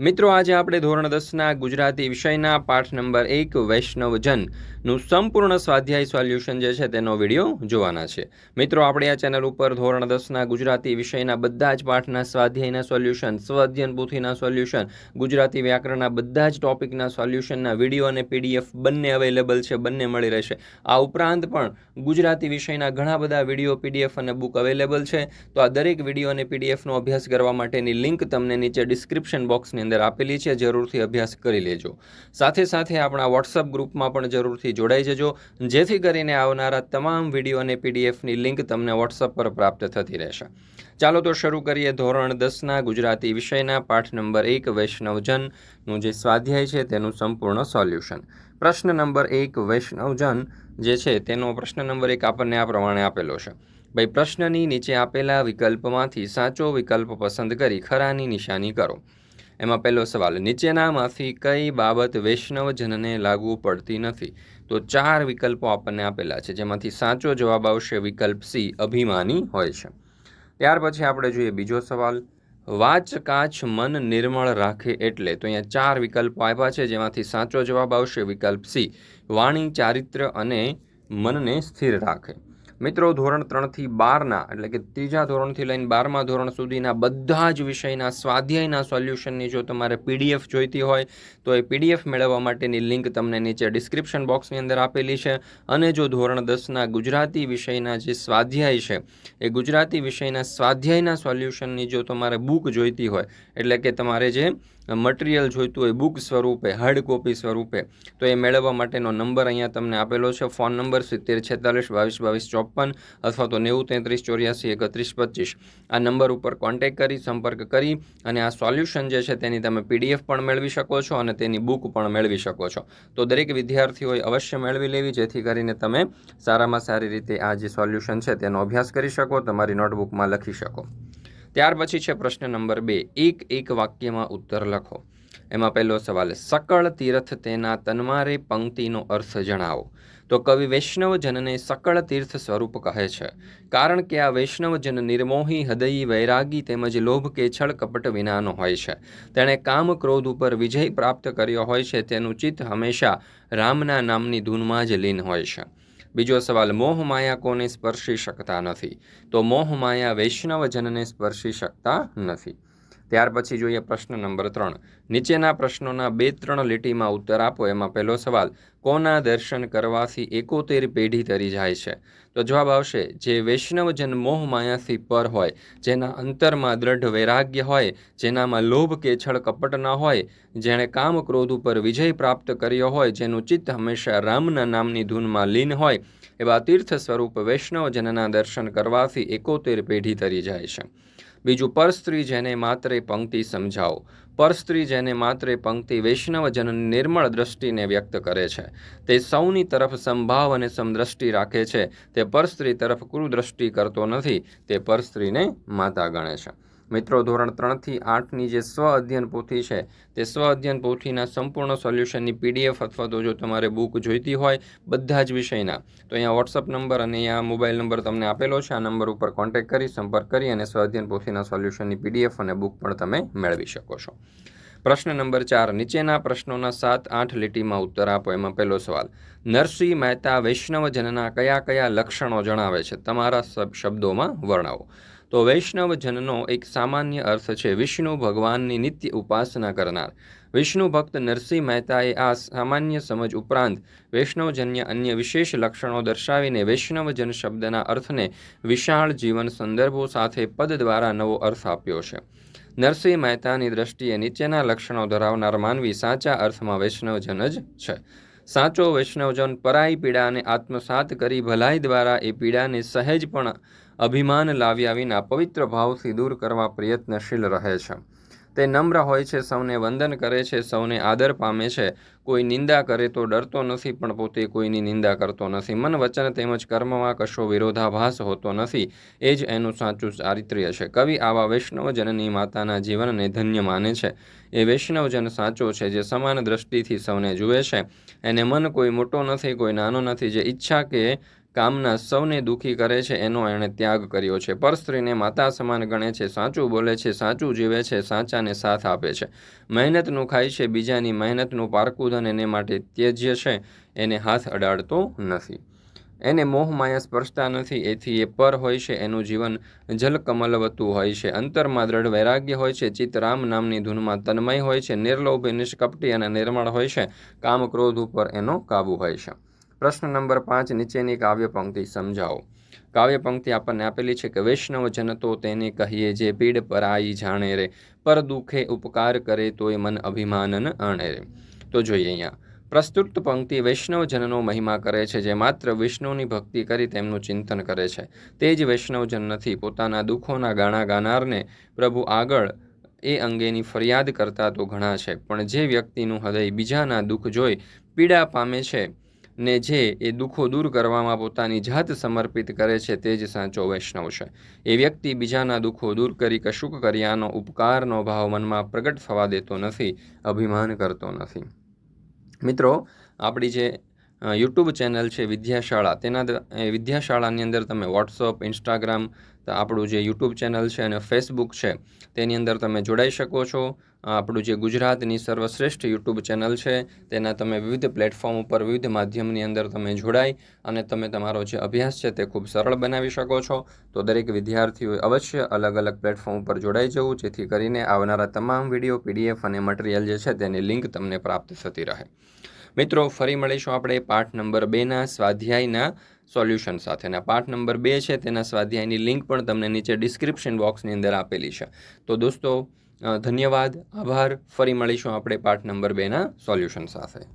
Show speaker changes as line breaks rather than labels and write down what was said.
મિત્રો, આજે આપણે ધોરણ દસના ગુજરાતી વિષયના પાઠ નંબર એક વૈષ્ણવજનનું સંપૂર્ણ સ્વાધ્યાય સોલ્યુશન જે છે તેનો વીડિયો જોવાના છે. મિત્રો, આપણે આ ચેનલ ઉપર ધોરણ દસના ગુજરાતી વિષયના બધા જ પાઠના સ્વાધ્યાયના સોલ્યુશન સ્વઅધ્યયન પોથીના સોલ્યુશન, ગુજરાતી વ્યાકરણના બધા જ ટોપિકના સોલ્યુશનના વીડિયો અને પીડીએફ બંને અવેલેબલ છે, બંને મળી રહેશે. આ ઉપરાંત પણ ગુજરાતી વિષયના ઘણા બધા વીડિયો, પીડીએફ અને બુક અવેલેબલ છે. તો આ દરેક વીડિયો અને પીડીએફનો અભ્યાસ કરવા માટેની લિંક તમને નીચે ડિસ્ક્રિપ્શન બોક્સની અંદર આપેલી છે, જરૂરથી અભ્યાસ કરી લેજો. સાથે સાથે આપણા વોટ્સઅપ ગ્રુપમાં પણ જરૂરથી જોડાઈ જજો, જેથી કરીને આવનારા તમામ વીડિયો અને પીડીએફની લિંક તમને વોટ્સઅપ પર પ્રાપ્ત થતી રહેશે. ચાલો તો શરૂ કરીએ ધોરણ દસના ગુજરાતી વિષયના પાઠ નંબર એક વૈષ્ણવજનનું જે સ્વાધ્યાય છે, તેનું સંપૂર્ણ સોલ્યુશન. પ્રશ્ન નંબર એક, વૈષ્ણવજન જે છે, તેનો પ્રશ્ન નંબર એક આપણને આ પ્રમાણે આપેલો છે. ભાઈ, પ્રશ્નની નીચે આપેલા વિકલ્પમાંથી સાચો વિકલ્પ પસંદ કરી ખરાની નિશાની કરો. એમાં પહેલો સવાલ, નીચેનામાંથી કઈ બાબત વૈષ્ણવજનને લાગુ પડતી નથી? તો ચાર વિકલ્પો આપણને આપેલા છે, જેમાંથી સાચો જવાબ આવશે વિકલ્પ સી, અભિમાની હોય છે. ત્યાર પછી આપણે જોઈએ બીજો સવાલ, વાચ કાચ મન નિર્મળ રાખે એટલે. તો અહીંયા ચાર વિકલ્પો આપ્યા છે, જેમાંથી સાચો જવાબ આવશે વિકલ્પ સી, વાણી ચારિત્ર અને મનને સ્થિર રાખે. મિત્રો, ધોરણ ત્રણથી બારના, એટલે કે ત્રીજા ધોરણથી લઈને બારમા ધોરણ સુધીના બધા જ વિષયના, સ્વાધ્યાયના સોલ્યુશનની જો તમારે પીડીએફ જોઈતી હોય, તો એ પીડીએફ મેળવવા માટેની લિંક તમને નીચે ડિસ્ક્રિપ્શન બોક્સની અંદર આપેલી છે. અને જો ધોરણ દસના ગુજરાતી વિષયના જે સ્વાધ્યાય છે, એ ગુજરાતી વિષયના સ્વાધ્યાયના સોલ્યુશનની જો તમારે બુક જોઈતી હોય, એટલે કે તમારે જે મટીરિયલ જોઈતું હોય બુક સ્વરૂપે હાર્ડ કોપી સ્વરૂપે, તો એ મેળવવા માટેનો નંબર અહીંયા તમને આપેલો છે. ફોન નંબર સિત્તેર છેતાલીસ, બાવીસ બાવીસ, ચોપન અથવા તો નેવું, તેત્રીસ, ચોર્યાસી, એકત્રીસ, પચીસ. આ નંબર ઉપર કોન્ટેક કરી, સંપર્ક કરી અને આ સોલ્યુશન જે છે તેની તમે પીડીએફ પણ મેળવી શકો છો અને તેની બુક પણ મેળવી શકો છો. તો દરેક વિદ્યાર્થીઓએ અવશ્ય મેળવી લેવી, જેથી કરીને તમે સારામાં સારી રીતે આ જે સોલ્યુશન છે તેનો અભ્યાસ કરી શકો, તમારી નોટબુકમાં લખી શકો. ત્યાર પછી છે પ્રશ્ન નંબર બે. એક એક વાક્યમાં ઉત્તર લખો. એમાં પહેલો સવાલ, સકળ તીર્થ તેના તન્મારે પંક્તિનો અર્થ જણાવો. તો કવિ વૈષ્ણવજનને સકળ તીર્થ સ્વરૂપ કહે છે. કારણ કે આ વૈષ્ણવજન નિર્મોહી હૃદયી વૈરાગી તેમજ લોભ કે છળ કપટ વિનાનો હોય છે. તેણે કામ ક્રોધ ઉપર વિજય પ્રાપ્ત કર્યો હોય છે, તેનું ચિત્ત હંમેશા રામના નામની ધૂનમાં જ લીન હોય છે. બીજો સવાલ, મોહ માયા કોને સ્પર્શી શકતા નથી? તો મોહ માયા વૈષ્ણવજનને સ્પર્શી શકતા નથી. ત્યાર પછી જોઈએ પ્રશ્ન નંબર ત્રણ. નીચેના પ્રશ્નોના બે ત્રણ લીટીમાં ઉત્તર આપો, એમાં પહેલો સવાલ, કોના દર્શન કરવાથી એકોતેર પેઢી તરી જાય છે? તો જવાબ આવશે, જે વૈષ્ણવજન મોહ માયાથી પર હોય, જેના અંતરમાં દ્રઢ વૈરાગ્ય હોય, જેનામાં લોભ કે છળ કપટ ન હોય, જેણે કામ ક્રોધ ઉપર વિજય પ્રાપ્ત કર્યો હોય, જેનું ચિત્ત હંમેશા રામના નામની ધૂનમાં લીન હોય, એવા તીર્થ સ્વરૂપ વૈષ્ણવજનના દર્શન કરવાથી એકોતેર પેઢી તરી જાય છે. બીજું પરસ્ત્રી જેને માત્ર પંક્તિ સમજાવો. પરસ્ત્રી જેને માત્ર પંક્તિ વૈષ્ણવજનની નિર્મળ દ્રષ્ટિને વ્યક્ત કરે છે. તે સૌની તરફ સંભાવ અને સમદ્રષ્ટિ રાખે છે. તે પરસ્ત્રી તરફ કુરુદ્રષ્ટિ કરતો નથી. તે પરસ્ત્રીને માતા ગણે છે. મિત્રો, ધોરણ ત્રણથી આઠની જે સ્વ અધ્યયન પોથી છે, તે સ્વ અધ્યયન પોથીના સંપૂર્ણ સોલ્યુશનની પીડીએફ અથવા તો જો તમારે બુક જોઈતી હોય બધા જ વિષયના, તો અહીંયા વોટ્સઅપ નંબર અને અહીંયા મોબાઈલ નંબર તમને આપેલો છે. આ નંબર ઉપર કોન્ટેક્ટ કરી, સંપર્ક કરી અને સ્વ અધ્યયન પોથીના સોલ્યુશનની પીડીએફ અને બુક પણ તમે મેળવી શકો છો. પ્રશ્ન નંબર ચાર, નીચેના પ્રશ્નોના સાત આઠ લીટીમાં ઉત્તર આપો, એમાં પહેલો સવાલ. નરસિંહ મહેતા વૈષ્ણવજનના કયા કયા લક્ષણો જણાવે છે? તમારા શબ્દોમાં વર્ણવો. તો વૈષ્ણવજનનો એક સામાન્ય અર્થ છે વિષ્ણુ ભગવાનની નિત્ય ઉપાસના કરનાર. વિષ્ણુ ભક્ત નરસિંહ મહેતાએ આ સામાન્ય સમજ ઉપરાંત વૈષ્ણવજન્ય અન્ય વિશેષ લક્ષણો દર્શાવીને વૈષ્ણવજન શબ્દના અર્થને વિશાળ જીવન સંદર્ભો સાથે પદ દ્વારા નવો અર્થ આપ્યો છે. નરસિંહ મહેતાની દ્રષ્ટિએ નીચેના લક્ષણો ધરાવનાર માનવી સાચા અર્થમાં વૈષ્ણવજન જ છે. સાચો વૈષ્ણવજન પરાઈ પીડાને આત્મસાત કરી ભલાઈ દ્વારા એ પીડાને સહેજ પણ અભિમાન લાવ્યા વિના પવિત્ર ભાવથી દૂર કરવા પ્રયત્નશીલ રહે છે. તે નમ્ર હોય છે, સૌને વંદન કરે છે, સૌને આદર પામે છે. કોઈ નિંદા કરે તો ડરતો નથી, પણ પોતે કોઈની નિંદા કરતો નથી. મન, વચન તેમજ કર્મમાં કશો વિરોધાભાસ હોતો નથી. એ જ એનું સાચું ચારિત્ર્ય છે. કવિ આવા વૈષ્ણવજનની માતાના જીવનને ધન્ય માને છે. એ વૈષ્ણવજન સાચો છે જે સમાન દ્રષ્ટિથી સૌને જુએ છે. એને મન કોઈ મોટો નથી, કોઈ નાનો નથી. જે ઈચ્છા કે કામના સૌને દુઃખી કરે છે, એનો એણે ત્યાગ કર્યો છે. પર સ્ત્રીને માતા સમાન ગણે છે, સાચું બોલે છે, સાચું જીવે છે, સાચાને સાથ આપે છે. મહેનતનું ખાય છે, બીજાની મહેનતનું પારકું અને એને માટે ત્યજ્ય છે, એને હાથ અડાડતો નથી. એને મોહ માયા સ્પર્શતા નથી, એથી એ પર હોય છે, એનું જીવન જલકમલવતું હોય છે. અંતરમાં દ્રઢ વૈરાગ્ય હોય છે, ચિત્ત રામ નામની ધૂનમાં તન્મય હોય છે, નિર્લોભ નિષ્કપટી અને નિર્મળ હોય છે કામ ક્રોધ ઉપર એનો કાબુ હોય છે. પ્રશ્ન નંબર પાંચ, નીચેની કાવ્ય પંક્તિ સમજાવો. કાવ્ય પંક્તિ આપણને આપેલી છે કે વૈષ્ણવ જન તો તેને કહીએ જે પીડ પરાઈ જાણે રે, પર દુઃખે ઉપકાર કરે તોય મન અભિમાનન આણે રે. તો જોઈએ અહીંયા. પ્રસ્તુત પંક્તિ વૈષ્ણવજનનો મહિમા કરે છે જે માત્ર વિષ્ણુની ભક્તિ કરી તેમનું ચિંતન કરે છે. તે જ વૈષ્ણવજન નથી, પોતાના દુઃખોના ગાણા ગાનારને પ્રભુ આગળ એ અંગેની ફરિયાદ કરતા તો ઘણા છે, પણ જે વ્યક્તિનું હૃદય બીજાના દુઃખ જોઈ પીડા પામે છે ને જે એ દુઃખો દૂર કરવામાં પોતાની જાત સમર્પિત કરે છે તે જ સાચો વૈષ્ણવ છે. એ વ્યક્તિ બીજાના દુઃખો દૂર કરી કશુંક કર્યાનો ઉપકારનો ભાવ મનમાં પ્રગટ થવા દેતો નથી, અભિમાન કરતો નથી. મિત્રો, આપણી જે યુટ્યુબ ચેનલ છે વિદ્યાશાળા. તેના વિદ્યાશાળાની અંદર તમે વોટ્સઅપ ઇન્સ્ટાગ્રામ આપણું જે યુટ્યુબ ચેનલ છે અને ફેસબુક છે, તેની અંદર તમે જોડાઈ શકો છો. આપણું જે ગુજરાતની સર્વશ્રેષ્ઠ યુટ્યુબ ચેનલ છે, તેના તમે વિવિધ પ્લેટફોર્મ ઉપર વિવિધ માધ્યમની અંદર તમે જોડાઈ અને તમે તમારો જે અભ્યાસ છે તે ખૂબ સરળ બનાવી શકો છો. તો દરેક વિદ્યાર્થીઓએ અવશ્ય અલગ અલગ પ્લેટફોર્મ ઉપર જોડાઈ જવું, જેથી કરીને આવનારા તમામ વીડિયો, પીડીએફ અને મટીરિયલ જે છે તેની લિંક તમને પ્રાપ્ત થતી રહે. મિત્રો, ફરી મળીશું આપણે પાઠ નંબર બેના સ્વાધ્યાયના સોલ્યુશન સાથે. અને પાઠ નંબર બે છે, તેના સ્વાધ્યાયની લિંક પણ તમને નીચે ડિસ્ક્રિપ્શન બોક્સની અંદર આપેલી છે. તો દોસ્તો ધન્યવાદ, આભાર, ફરી મળીશું આપણે પાઠ નંબર બેના સોલ્યુશન સાથે.